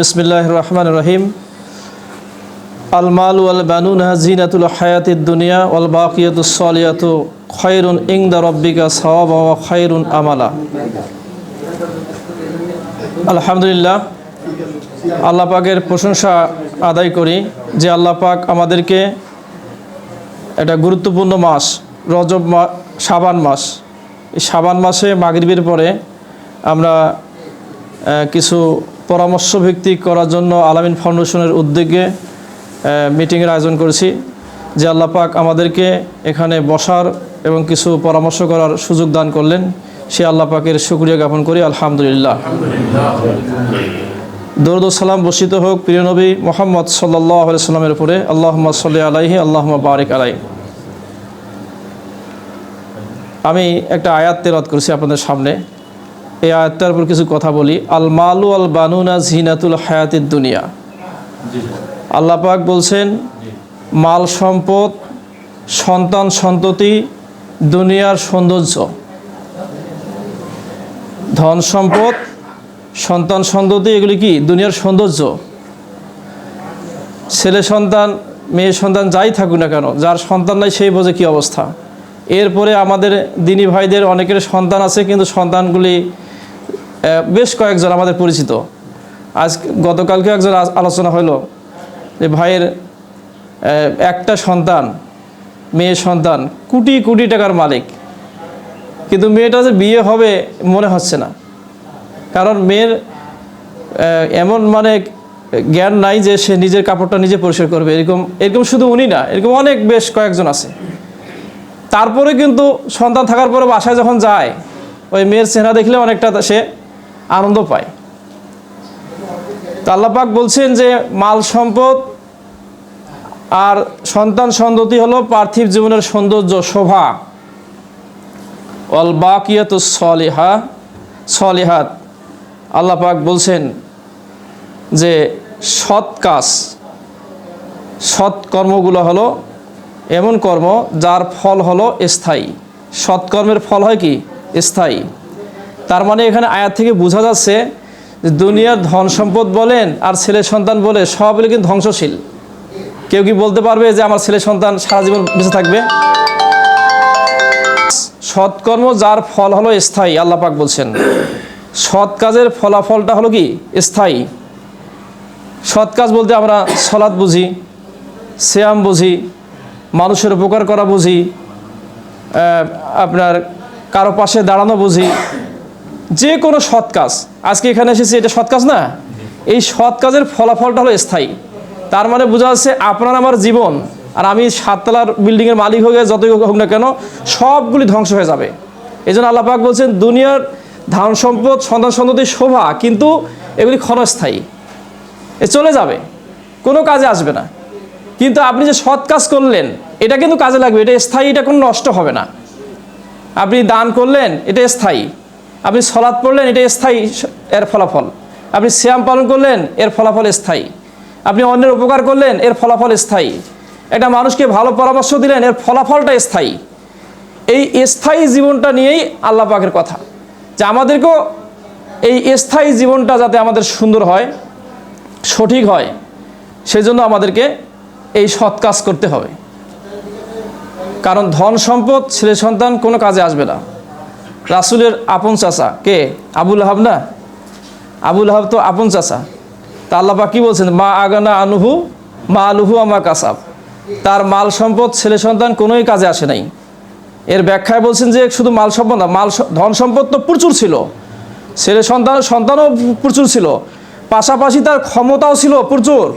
বিসমিল্লাহ রহমান রহিম আল মাল ওয়াল বানুনা জিনাতুল হায়াতিদ দুনিয়া ওয়াল বাকিয়াতুস সালিয়াতু খায়রুন ইনদা রাব্বিকা সাওয়াবা ওয়া খায়রুন আমালা। আলহামদুলিল্লাহ, আল্লাহ পাকের প্রশংসা আদায় করি যে আল্লাহ পাক আমাদেরকে একটা গুরুত্বপূর্ণ মাস, রজব মা, শাবান মাস, এই সাবান মাসে মাগরিবের পরে আমরা কিছু পরামর্শ ভিত্তিক করার জন্য আলামিন ফাউন্ডেশনের উদ্যোগে মিটিংয়ের আয়োজন করেছি, যে আল্লাহ পাক আমাদেরকে এখানে বসার এবং কিছু পরামর্শ করার সুযোগ দান করলেন। সে আল্লাহ পাকের শুক্রিয়া জ্ঞাপন করি, আলহামদুলিল্লাহ। দরুদ সালাম বর্ষিত হোক প্রিয় নবী মোহাম্মদ সাল্লাহ সাল্লামের উপরে। আল্লাহ সাল্লি আলাইহি আল্লাহ বারিক আলাই আমি একটা আয়াত তেরাত করেছি আপনাদের সামনে। এই আয়াতটার উপর কিছু কথা বলি। আল মালু আল বানুনা জিনাতুল হায়াতের দুনিয়া আল্লাহ পাক বলছেন মাল সম্পদ সন্তান সন্ততি দুনিয়ার সৌন্দর্য। ধন সম্পদ সন্তান সন্ততি এগুলি কি? দুনিয়ার সৌন্দর্য। ছেলে সন্তান মেয়ে সন্তান যাই থাকুক না কেন যার সন্তান নাই সেই বোঝে কী অবস্থা। এরপরে আমাদের দিনী ভাইদের অনেকের সন্তান আছে কিন্তু সন্তানগুলি বেশ কয়েকজন আমাদের পরিচিত। আজ গতকালকে একজন আলোচনা হলো যে ভাইয়ের একটা সন্তান মেয়ে সন্তান, কোটি কোটি টাকার মালিক। কিন্তু মেয়েটা যে বিয়ে হবে মনে হচ্ছে না। কারণ মেয়ের এমন মানে জ্ঞান নাই যে সে নিজের কাপড়টা নিজে পরিষ্কার করবে। এরকম এরকম শুধু উনি না, এরকম অনেক বেশ কয়েকজন আছে। তারপরে কিন্তু সন্তান থাকার পরে বাসায় যখন যায়, ওই মেয়ের চেহারা দেখলে অনেকটা সে আনন্দ পায়। তো আল্লাপাক বলছেন যে, মাল সম্পদ আর সন্তান সন্ততি হলো পার্থিব জীবনের সৌন্দর্য, শোভা। অল বাকিয়াত সলিহা, সলিহাত। আল্লাপাক বলছেন যে, সৎ কাজ, সৎ কর্মগুলো হলো এমন কর্ম যার ফল হলো স্থায়ী। সৎকর্মের ফল হয় কি? স্থায়ী। তার মানে এখানে আয়াত থেকে বোঝা যাচ্ছে যে দুনিয়ার ধন সম্পদ বলেন আর ছেলে সন্তান বলে সবগুলো কিন্তু ধ্বংসশীল। কেউ কি বলতে পারবে যে আমার ছেলে সন্তান সারা জীবন বেঁচে থাকবে? সৎকর্ম যার ফল হলো স্থায়ী, আল্লাহ পাক বলছেন। সৎ কাজের ফলাফলটা হলো কি? স্থায়ী। সৎ কাজ বলতে আমরা সলাৎ বুঝি শ্যাম বুঝি, মানুষের উপকার করা বুঝি আপনার কারও পাশে দাঁড়ানো বুঝি যে কোনো সৎ কাজ। আজকে এখানে এসেছি, এটা সৎ কাজ না? এই সৎ কাজের ফলাফলটা হলো স্থায়ী। তার মানে বোঝা যাচ্ছে আপনার আমার জীবন আর আমি সাততলার বিল্ডিংয়ের মালিক হয়ে যতই হোক না কেন সবগুলি ধ্বংস হয়ে যাবে। এই জন্য আল্লাহ পাক বলছেন, দুনিয়ার ধান সম্পদ, সন্তান সন্ততির শোভা কিন্তু এগুলি ক্ষণস্থায়ী। এ চলে যাবে, কোনো কাজে আসবে না। কিন্তু আপনি যে সৎ কাজ করলেন, এটা কিন্তু কাজে লাগবে, এটা স্থায়ী, এটা কোনো নষ্ট হবে না। আপনি দান করলেন, এটা স্থায়ী। আপনি সলাদ পড়লেন, এটা স্থায়ী এর ফলাফল। আপনি শ্যাম পালন করলেন, এর ফলাফল স্থায়ী। আপনি অন্যের উপকার করলেন, এর ফলাফল স্থায়ী। একটা মানুষকে ভালো পরামর্শ দিলেন, এর ফলাফলটা স্থায়ী। এই স্থায়ী জীবনটা নিয়েই আল্লাহ পাকের কথা। যে আমাদেরকেও এই স্থায়ী জীবনটা যাতে আমাদের সুন্দর হয়, সঠিক হয়, সেজন্য আমাদেরকে এই সৎ কাজ করতে হবে। কারণ ধন সম্পদ, ছেলে সন্তান কোনো কাজে আসবে না। রাসুলের আপন চাচা। কে? আবুল আহাব না? আবুল আহাব তো আপন চাচা। তা আল্লাপা কি বলছেন? মা আগানা আনুহু, মা আলুহু আমা কাসাব। তার মাল সম্পদ ছেলে সন্তান কোনোই কাজে আসে নাই। এর ব্যাখ্যায় বলছেন যে শুধু মাল সম্পদ না, মাল ধন সম্পদ তো প্রচুর ছিল। ছেলে সন্তান, সন্তানও প্রচুর ছিল। পাশাপাশি তার ক্ষমতাও ছিল প্রচুর।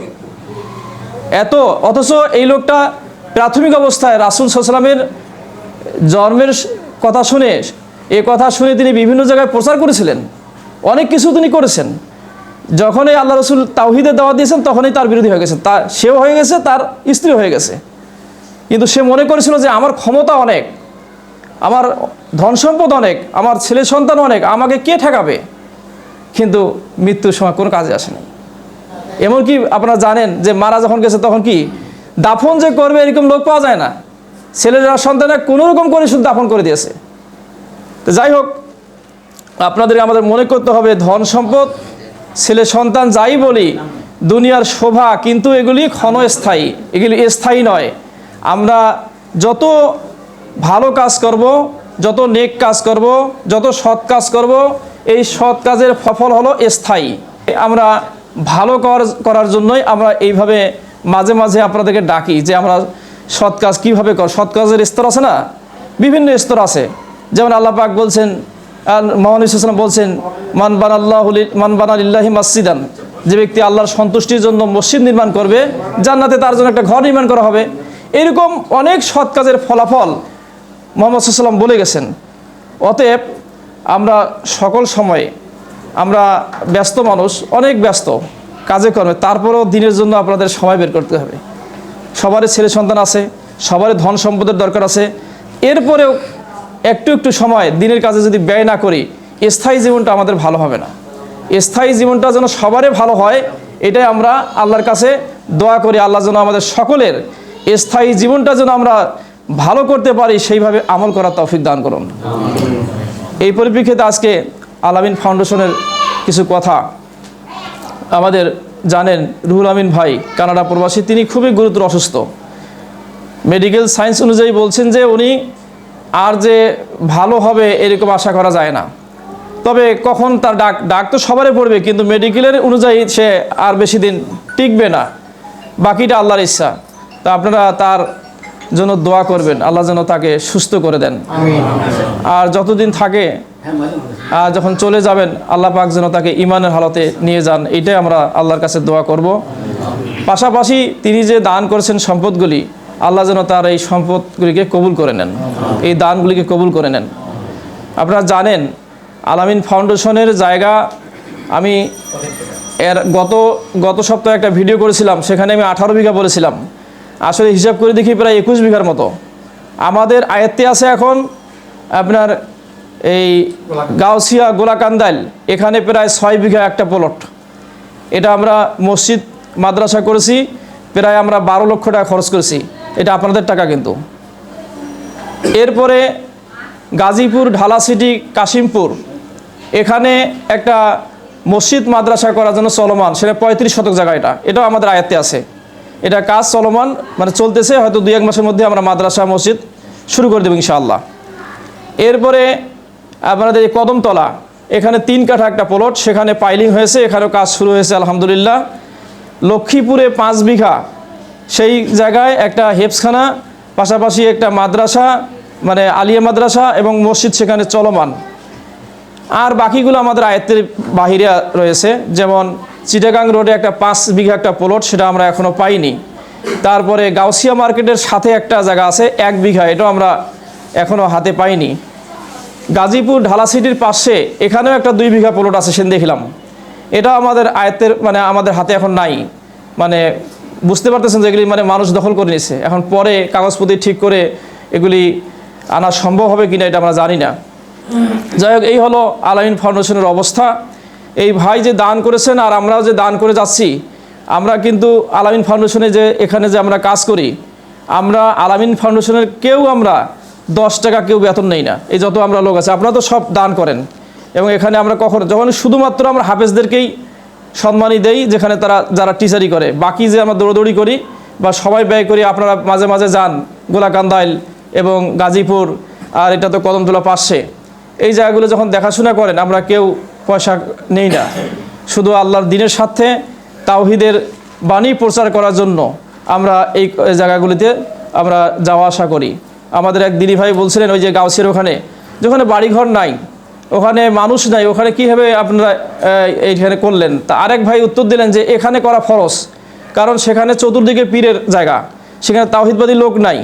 এত, অথচ এই লোকটা প্রাথমিক অবস্থায় রাসুল সাল্লামের জন্মের কথা শুনে এ কথা শুনে তিনি বিভিন্ন জায়গায় প্রচার করেছিলেন। অনেক কিছু তিনি করেছেন। যখনই আল্লাহ রসুল তাওহিদের দাওয়া দিয়েছেন, তখনই তার বিরোধী হয়ে গেছে। তা সেও হয়ে গেছে, তার স্ত্রী হয়ে গেছে। কিন্তু সে মনে করেছিল যে, আমার ক্ষমতা অনেক, আমার ধন সম্পদ অনেক, আমার ছেলে সন্তান অনেক, আমাকে কে ঠেকাবে? কিন্তু মৃত্যুর সময় কোনো কাজে আসেনি এমনকি আপনারা জানেন যে, মারা যখন গেছে তখন কি দাফন যে করবে এরকম লোক পাওয়া যায় না। ছেলেরা, সন্তানরা কোনো রকম করে শুধু দাফন করে দিয়েছে। তো যাই হোক, আপনাদের আমাদের মনে করতে হবে ধন সম্পদ, ছেলে সন্তান যাই বলি, দুনিয়ার শোভা কিন্তু এগুলি ক্ষণস্থায়ী, এগুলি স্থায়ী নয়। আমরা যত ভালো কাজ করব, যত নেক কাজ করব, যত সৎ কাজ করব, এই সৎ কাজের ফল হলো স্থায়ী। আমরা ভালো কর- করার জন্যই আমরা এইভাবে মাঝে মাঝে আপনাদেরকে ডাকি যে আমরা সৎ কাজ কীভাবে কর, সৎ কাজের স্তর আছে না? বিভিন্ন স্তর আছে। যেমন আল্লাহ পাক বলছেন আর বলছেন, মান বানাল্লাহ মান বানালিল্লাহি মাসজিদান যে ব্যক্তি আল্লাহর সন্তুষ্টির জন্য মসজিদ নির্মাণ করবে, জান্নাতে তার জন্য একটা ঘর নির্মাণ করা হবে। এরকম অনেক সৎ কাজের ফলাফল মোহাম্মদ সাল্লাম বলে গেছেন। অতএব আমরা সকল সময়ে আমরা ব্যস্ত মানুষ, অনেক ব্যস্ত কাজে কর্মে, তারপরেও দিনের জন্য আপনাদের সময় বের করতে হবে। সবারই ছেলে সন্তান আছে, সবারই ধন সম্পদের দরকার আছে। এরপরেও একটু একটু সময় দিনের কাজে যদি ব্যয় না করি, স্থায়ী জীবনটা আমাদের ভালো হবে না। স্থায়ী জীবনটা যেন সবারই ভালো হয়, এটাই আমরা আল্লাহর কাছে দোয়া করি, আল্লাহ যেন আমাদের সকলের স্থায়ী জীবনটা যেন আমরা ভালো করতে পারি, সেইভাবে আমল করার তৌফিক দান করুন। এই পরিপ্রেক্ষিতে আজকে আলামিন ফাউন্ডেশনের কিছু কথা আমাদের জানেন রুহুল আমিন ভাই, কানাডা প্রবাসী। তিনি খুবই গুরুতর অসুস্থ। মেডিকেল সায়েন্স অনুযায়ী বলছেন যে উনি আর যে ভালো হবে এরকম আশা করা যায় না। তবে কখন তার ডাক ডাক তো সবারই পড়বে কিন্তু মেডিকেলের অনুযায়ী সে আর বেশি দিন টিকবে না। বাকিটা আল্লাহর ইচ্ছা। তা আপনারা তার জন্য দোয়া করবেন আল্লাহ যেন তাকে সুস্থ করে দেন। আর যতদিন থাকে আর যখন চলে যাবেন আল্লাহ পাক যেন তাকে ইমানের হালতে নিয়ে যান এটাই আমরা আল্লাহর কাছে দোয়া করব। পাশাপাশি তিনি যে দান করেছেন সম্পদগুলি আল্লাহ যেন তার এই সম্পদগুলিকে কবুল করে নেন, এই দানগুলিকে কবুল করে নেন। আপনারা জানেন, আলামিন ফাউন্ডেশনের জায়গা আমি এর গত গত সপ্তাহে একটা ভিডিও করেছিলাম, সেখানে আমি আঠারো বিঘা বলেছিলাম। আসলে হিসাব করে দেখি প্রায় একুশ বিঘার মতো। আমাদের আয়ত্তে আছে এখন আপনার এই গাউসিয়া গোলাকান্দাইল, এখানে প্রায় ছয় বিঘা একটা প্লট। এটা আমরা মসজিদ, মাদ্রাসা করেছি, প্রায় আমরা বারো লক্ষ টাকা খরচ করেছি। এটা আপনাদের টাকা কিন্তু। এরপরে গাজীপুর, ঢালা সিটি, কাশিমপুর। এখানে একটা মসজিদ মাদ্রাসা করার জন্য চলমান, সেটা পঁয়ত্রিশ শতক জায়গা এটা। এটাও আমাদের আয়ত্তে আছে। এটা কাজ চলমান মানে চলতেছে, হয়তো দুই এক মাসের মধ্যে আমরা মাদ্রাসা, মসজিদ শুরু করে দেবো ইনশাআল্লাহ। এরপরে আপনাদের এই কদমতলা, এখানে তিন কাঠা একটা প্লট, সেখানে পাইলিং হয়েছে, এখানেও কাজ শুরু হয়েছে, আলহামদুলিল্লাহ। লক্ষ্মীপুরে পাঁচ বিঘা সেই জায়গায় একটা হেফসখানা পাশাপাশি একটা মাদ্রাসা মানে আলিয়া মাদ্রাসা এবং মসজিদ সেখানে চলমান। আর বাকিগুলো আমাদের আয়ত্তের বাহিরে রয়েছে, যেমন চিটাগাং রোডে একটা পাঁচ বিঘা একটা প্লট সেটা আমরা এখনও পাইনি। তারপরে গাউসিয়া মার্কেটের সাথে একটা জায়গা আছে, এক বিঘা, এটাও আমরা এখনও হাতে পাইনি। গাজীপুর ঢালা সিটির পাশে এখানেও একটা দুই বিঘা প্লট আছে, সেদিন দেখলাম। এটা আমাদের আয়ত্তের মানে আমাদের হাতে এখন নাই। মানে বুঝতে পারতেছেন যে এগুলি মানে মানুষ দখল করে নিছে এখন পরে কাগজপত্র ঠিক করে এগুলি আনা সম্ভব হবে কিনা এটা আমরা জানি না। যাই হোক, এই হলো আলামিন ফাউন্ডেশনের অবস্থা। এই ভাই যে দান করেছেন আর আমরাও যে দান করে যাচ্ছি, আমরা কিন্তু আলামিন ফাউন্ডেশনে যে এখানে যে আমরা কাজ করি, আমরা আলামিন ফাউন্ডেশনের কেউ আমরা দশ টাকা কেউ বেতন নেই না। এই যত আমরা লোক আছে, আপনারা তো সব দান করেন। এবং এখানে আমরা কখন, যখন শুধুমাত্র আমরা হাফেজদেরকেই সম্মানই দেই, যেখানে তারা, যারা টিচারি করে। বাকি যে আমরা দৌড়দৌড়ি করি বা সবাই ব্যয় করি, আপনারা মাঝে মাঝে যান গোলাকান্দাইল এবং গাজীপুর, আর এটা তো কদমতলা পাশে। এই জায়গাগুলো যখন দেখাশোনা করেন, আমরা কেউ পয়সা নেই না। শুধু আল্লাহর দিনের সাথে তাওহিদের বাণী প্রচার করার জন্য আমরা এই জায়গাগুলিতে আমরা যাওয়া আসা করি। আমাদের এক দিদি ভাই বলছিলেন, ওই যে গাউসের ওখানে, যেখানে বাড়িঘর নাই ওখানে মানুষ নাই, ওখানে কীভাবে আপনারা এইখানে করলেন? তা আরেক ভাই উত্তর দিলেন যে এখানে করা ফরজ, কারণ সেখানে চতুর্দিকে পীরের জায়গা, সেখানে তাওহিদবাদী লোক নাই।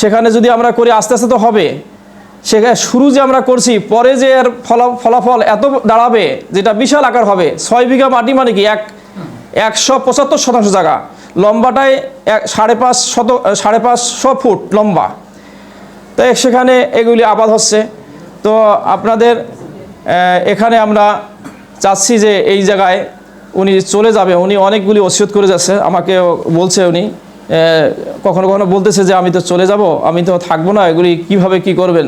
সেখানে যদি আমরা করি, আস্তে আস্তে তো হবে। সেখানে শুরু যে আমরা করছি, পরে যে এর ফলা, ফলাফল এত দাঁড়াবে, যেটা বিশাল আকার হবে, ছয় বিঘা মাটি মানে কি? এক, একশো পঁচাত্তর শতাংশ জায়গা। লম্বাটায় এক, সাড়ে পাঁচ শত, সাড়ে পাঁচশো ফুট লম্বা। তাই সেখানে এগুলি আবাদ হচ্ছে। তো আপনাদের এখানে আমরা চাচ্ছি যে এই জায়গায় উনি চলে যাবে। উনি অনেকগুলি ওসিয়ত করে যাচ্ছে। আমাকে বলছে উনি কখনো কখনো বলতেছে যে আমি তো চলে যাব, আমি তো থাকব না, এগুলি কীভাবে কি করবেন?